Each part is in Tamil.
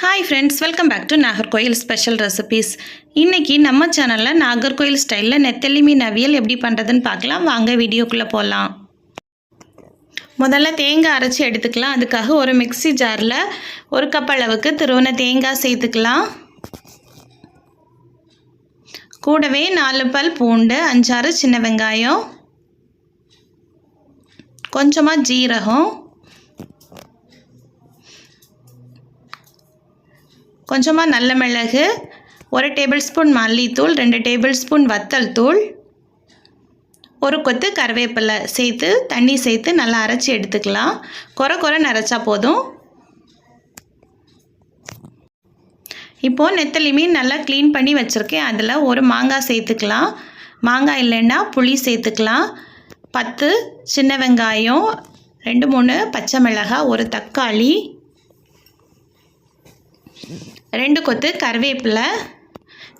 Hi friends welcome back to Nagercoil special recipes இன்றைக்கி நம்ம சேனலில் நாகர்கோயில் ஸ்டைலில் நெத்தலி மீன் அவியல் எப்படி பண்ணுறதுன்னு பார்க்கலாம். வாங்க வீடியோக்குள்ளே போகலாம் முதல்ல தேங்காய் அரைச்சி எடுத்துக்கலாம். அதுக்காக ஒரு மிக்ஸி ஜாரில் ஒரு கப் அளவுக்கு திருவன தேங்காய் சேர்த்துக்கலாம். கூடவே நாலு பல் பூண்டு அஞ்சாறு சின்ன வெங்காயம் கொஞ்சமாக ஜீரகம் கொஞ்சமாக நல்ல மிளகு ஒரு டேபிள் ஸ்பூன் மல்லித்தூள் ரெண்டு டேபிள் ஸ்பூன் வத்தல் தூள் ஒரு கொத்து கருவேப்பிலை சேர்த்து தண்ணி சேர்த்து நல்லா அரைச்சி எடுத்துக்கலாம். குறை குறை நரைச்சா போதும். இப்போது நெத்தலி மீன் நல்லா க்ளீன் பண்ணி வச்சுருக்கேன். அதில் ஒரு மாங்காய் சேர்த்துக்கலாம். மாங்காய் இல்லைன்னா புளி சேர்த்துக்கலாம். பத்து சின்ன வெங்காயம் ரெண்டு மூணு பச்சை மிளகாய் ஒரு தக்காளி. ரெண்டு கொத்து கருவேப்பிலை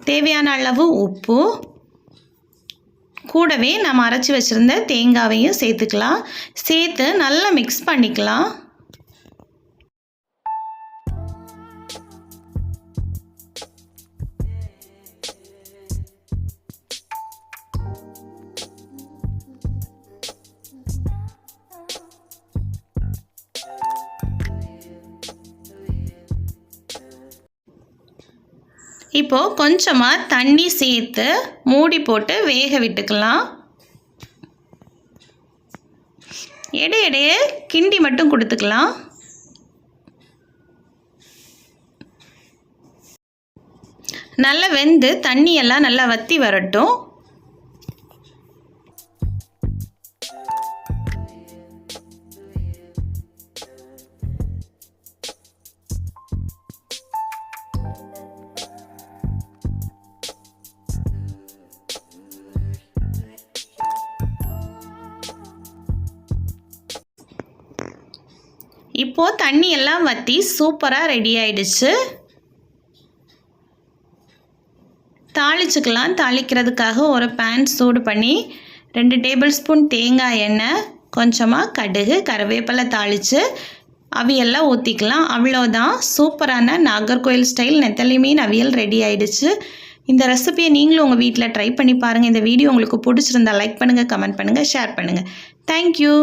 தேவையான அளவு உப்பு. கூடவே நம்ம அரைச்சி வச்சுருந்த தேங்காவையும் சேர்த்துக்கலாம். சேர்த்து நல்லா மிக்ஸ் பண்ணிக்கலாம். இப்போது கொஞ்சமாக தண்ணி சேர்த்து மூடி போட்டு வேக விட்டுக்கலாம். இடையிடையே கிண்டி மட்டும் கொடுத்துக்கலாம். நல்லா வெந்து தண்ணியெல்லாம் நல்லா வற்றி வரட்டும். இப்போது தண்ணி எல்லாம் வற்றி சூப்பராக ரெடி ஆயிடுச்சு. தாளிச்சுக்கலாம். தாளிக்கிறதுக்காக ஒரு பேன் சூடு பண்ணி ரெண்டு டேபிள் ஸ்பூன் தேங்காய் எண்ணெய் கொஞ்சமாக கடுகு கருவேப்பிலை தாளித்து அவியெல்லாம் ஊற்றிக்கலாம் அவ்வளோதான் சூப்பரான நாகர்கோயில் ஸ்டைல் நெத்தலி மீன் அவியல் ரெடி ஆயிடுச்சு. இந்த ரெசிபியை நீங்களும் உங்கள் வீட்டில் ட்ரை பண்ணி பாருங்கள் இந்த வீடியோ உங்களுக்கு பிடிச்சிருந்தா லைக் பண்ணுங்கள் கமெண்ட் பண்ணுங்கள் ஷேர் பண்ணுங்கள் தேங்க்யூ